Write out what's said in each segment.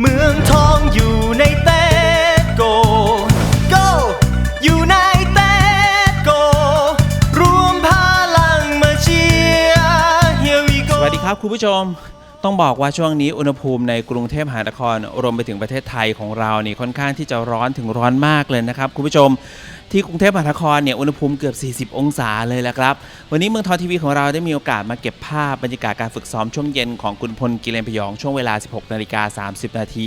เมืองทองอยู่ในเตโก go อยู่ในเตโก รวมพลังมาเชียร์ here we go สวัสดีครับคุณผู้ชม ต้องบอกว่าช่วงนี้อุณหภูมิในกรุงเทพมหานครรวมไปถึงประเทศไทยของเรานี่ค่อนข้างที่จะร้อนถึงร้อนมากเลยนะครับคุณผู้ชมที่กรุงเทพมหานครเนี่ยอุณหภูมิเกือบ 40 องศาเลยละครับ วันนี้เมืองทองทีวีของเราได้มีโอกาสมาเก็บภาพบรรยากาศการฝึกซ้อมช่วงเย็นของคุณพลกิเลนพยองช่วงเวลา 16นาฬิกา30 นาที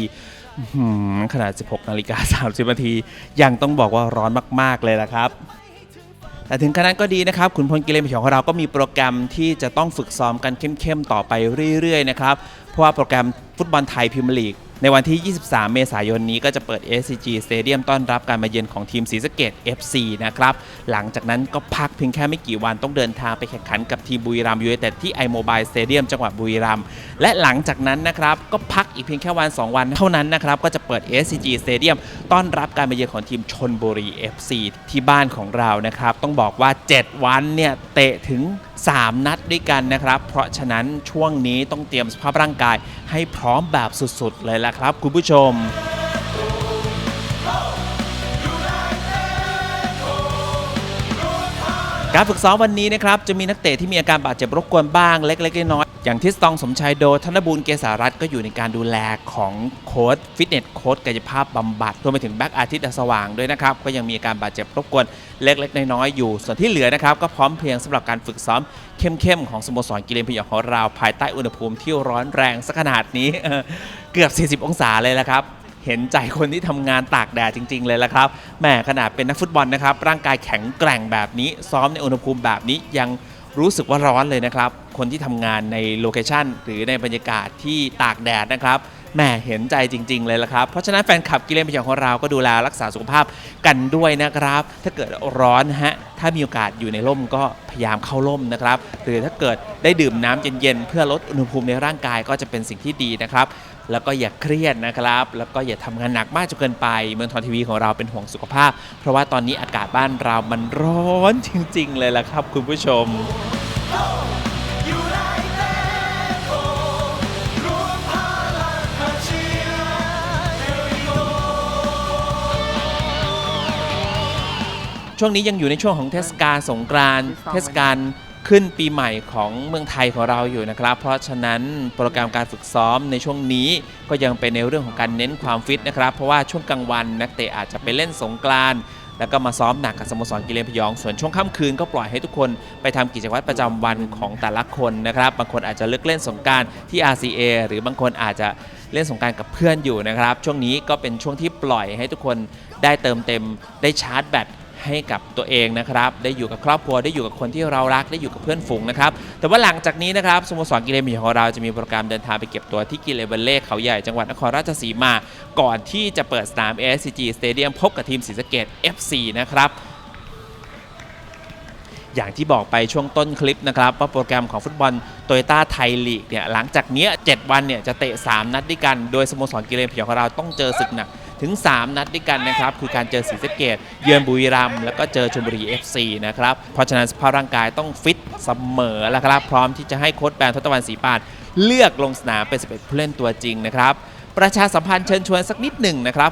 ขนาด 16นาฬิกา30 นาทียังต้องบอกว่าร้อนมาก ๆ เลยละครับ แต่ถึงขนาดก็ดีนะครับขุนพลกิเลนของเราก็มีโปรแกรมที่จะต้องฝึกซ้อมกันเข้มๆต่อไปเรื่อยๆนะครับเพราะว่าโปรแกรมฟุตบอลไทยพรีเมียร์ลีก ในวันที่ 23 เมษายนนี้ก็จะเปิด SCG Stadium ต้อนรับการมาเยือนของทีมศรีสะเกด FC นะครับ หลังจากนั้นก็พักเพียงแค่ไม่กี่วันต้องเดินทางไปแข่งขันกับทีมบุรีรัมย์ยูไนเต็ดที่ iMobile Stadium จังหวัดบุรีรัมย์และหลังจากนั้นนะครับ ก็พักอีกเพียงแค่วัน 2 วันเท่านั้นนะครับ ก็จะเปิด SCG Stadium ต้อนรับการมาเยือนของทีมชนบุรี FC ที่บ้านของเรานะครับ ต้องบอกว่า 7 วันเนี่ยเตะถึง 3 นัดด้วยกันนะครับ เพราะฉะนั้นช่วงนี้ต้องเตรียมสภาพร่างกาย ให้พร้อมแบบสุดๆเลยล่ะครับ คุณผู้ชม การฝึกซ้อมวันนี้นะครับจะมีนักเตะที่มีอาการบาดเจ็บรบกวนบ้างเล็กๆน้อยๆอย่างที่สตองสมชายโด ธนบูลเกษารัตน์ก็อยู่ในการดูแลของโค้ชฟิตเนสโค้ชกายภาพบำบัดรวมไปถึงแบ็กอาทิตย์สว่างด้วยนะครับ ก็ยังมีอาการบาดเจ็บรบกวนเล็กๆน้อยๆอยู่ ส่วนที่เหลือนะครับก็พร้อมเพรียงสำหรับการฝึกซ้อมเข้มๆของสโมสรกิเลนพยองของเราภายใต้อุณหภูมิที่ร้อนแรงสักขนาดนี้เกือบ 40 องศาเลยละครับ เห็นใจคนที่ทำงานตากแดดจริง ๆ เลยละครับแหมขนาดเป็นนักฟุตบอลนะครับ ร่างกายแข็งแกร่งแบบนี้ ซ้อมในอุณหภูมิแบบนี้ยังรู้สึกว่าร้อนเลยนะครับ คนที่ทำงานในโลเคชันหรือในบรรยากาศที่ตากแดดนะครับแหมเห็นใจจริง ๆ เลยละครับ เพราะฉะนั้นแฟนคลับกิเลนพยองของเราก็ดูแลรักษาสุขภาพกันด้วยนะครับ ถ้าเกิดร้อนฮะ ถ้ามีโอกาสอยู่ในร่มก็พยายามเข้าร่มนะครับ หรือถ้าเกิดได้ดื่มน้ำเย็นๆ เพื่อลดอุณหภูมิในร่างกายก็จะเป็นสิ่งที่ดีนะครับ แล้วก็อย่าเครียดนะครับ แล้วก็อย่าทำงานหนักมากจนเกินไป เมืองทองทีวีของเราเป็นห่วงสุขภาพ เพราะว่าตอนนี้อากาศบ้านเรามันร้อนจริง ๆ เลยล่ะครับ คุณผู้ชมช่วงนี้ยังอยู่ในช่วงของเทศกาลสงกรานต์เทศกาล ขึ้นปีใหม่ของเมืองไทยของเราอยู่นะครับ เพราะฉะนั้นโปรแกรมการฝึกซ้อมในช่วงนี้ก็ยังเป็นในเรื่องของการเน้นความฟิตนะครับ เพราะว่าช่วงกลางวันนักเตะอาจจะไปเล่นสงกรานแล้วก็มาซ้อมหนักกับสโมสรกิเลนพยอง ส่วนช่วงค่ำคืนก็ปล่อยให้ทุกคนไปทำกิจวัตรประจำวันของแต่ละคนนะครับ บางคนอาจจะเลือกเล่นสงการที่ RCA หรือบางคนอาจจะเล่นสงการกับเพื่อนอยู่นะครับ ช่วงนี้ก็เป็นช่วงที่ปล่อยให้ทุกคนได้เติมเต็มได้ชาร์จแบต ให้กับตัวเองนะครับ ได้อยู่กับครอบครัวได้อยู่กับคนที่เรารักได้อยู่กับเพื่อนฝูงนะครับแต่ว่าหลังจากนี้นะครับสโมสรกิเลนมีของเราจะมีโปรแกรมเดินทางไปเก็บตัวที่กิเลนเวลเล่เขาใหญ่จังหวัดนครราชสีมา ก่อนที่จะเปิดสนาม ASCG Stadium พบกับทีมศรีสะเกด FC นะครับอย่างที่บอกไปช่วงต้นคลิปนะครับว่าโปรแกรมของฟุตบอลโตโยต้าไทยลีกเนี่ยหลังจากเนี้ย7วันเนี่ยจะเตะ 3 นัดด้วยกัน โดยสโมสรกิเลนพยองของเราต้องเจอศึกหนัก ถึง 3 นัดด้วยกันนะครับ คือการเจอศรีสะเกดเยือนบุรีรัมย์แล้วก็เจอชลบุรี FC นะครับ เพราะฉะนั้นสภาพร่างกายต้องฟิตเสมอแล้วครับ พร้อมที่จะให้โค้ชแบนทศตวรรณศรีปานเลือกลงสนามเป็น11ผู้เล่นตัวจริงนะครับ ประชาสัมพันธ์เชิญชวนสักนิดหนึ่งนะครับ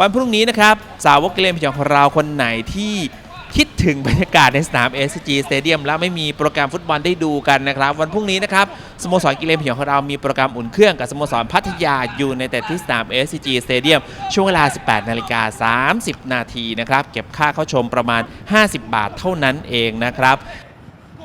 วันพรุ่งนี้นะครับสาวกเกมพยองของเราคนไหนที่ คิดถึงบรรยากาศในสนาม SG Stadium แล้วไม่มีโปรแกรมฟุตบอลได้ดูกันนะครับ วันพรุ่งนี้นะครับสโมสรกิเลนพยองของเรามีโปรแกรมอุ่นเครื่องกับสโมสรพัทยาอยู่ในแต่ที่สนาม SG Stadium ช่วงเวลา 18 นาฬิกา 30 นาทีนะครับเก็บค่าเข้าชมประมาณ 50 บาทเท่านั้นเองนะครับ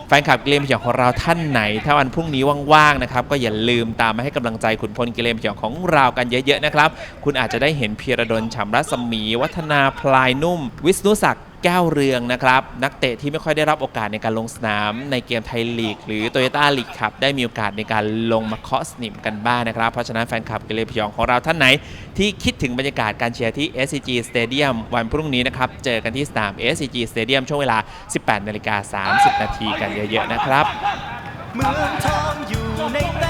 แฟนคลับกิเลนพยองของเราท่านไหน ถ้าวันพรุ่งนี้ว่างๆนะครับก็อย่าลืมตามมาให้กำลังใจขุนพลกิเลนพยองของเรากันเยอะๆนะครับ คุณอาจจะได้เห็นเพียรดลฉ่ำรัศมี วัฒนาพลายนุ่ม วิษณุศักดิ์ แก้วเรืองนะครับ นักเตะที่ไม่ค่อยได้รับโอกาสในการลงสนาม ในเกมไทยลีก หรือโตโยต้าลีกครับได้มีโอกาสในการลงมาเคาะสนิมกันบ้างนะครับ เพราะฉะนั้นแฟนคลับกิเลพยองของเราท่านไหน ที่คิดถึงบรรยากาศการเชียร์ที่ SCG Stadium วันพรุ่งนี้นะครับ เจอกันที่สนาม SCG Stadium ช่วงเวลา 18นาฬิกา30 นาทีกันเยอะๆนะครับ เมืองทองอยู่ในต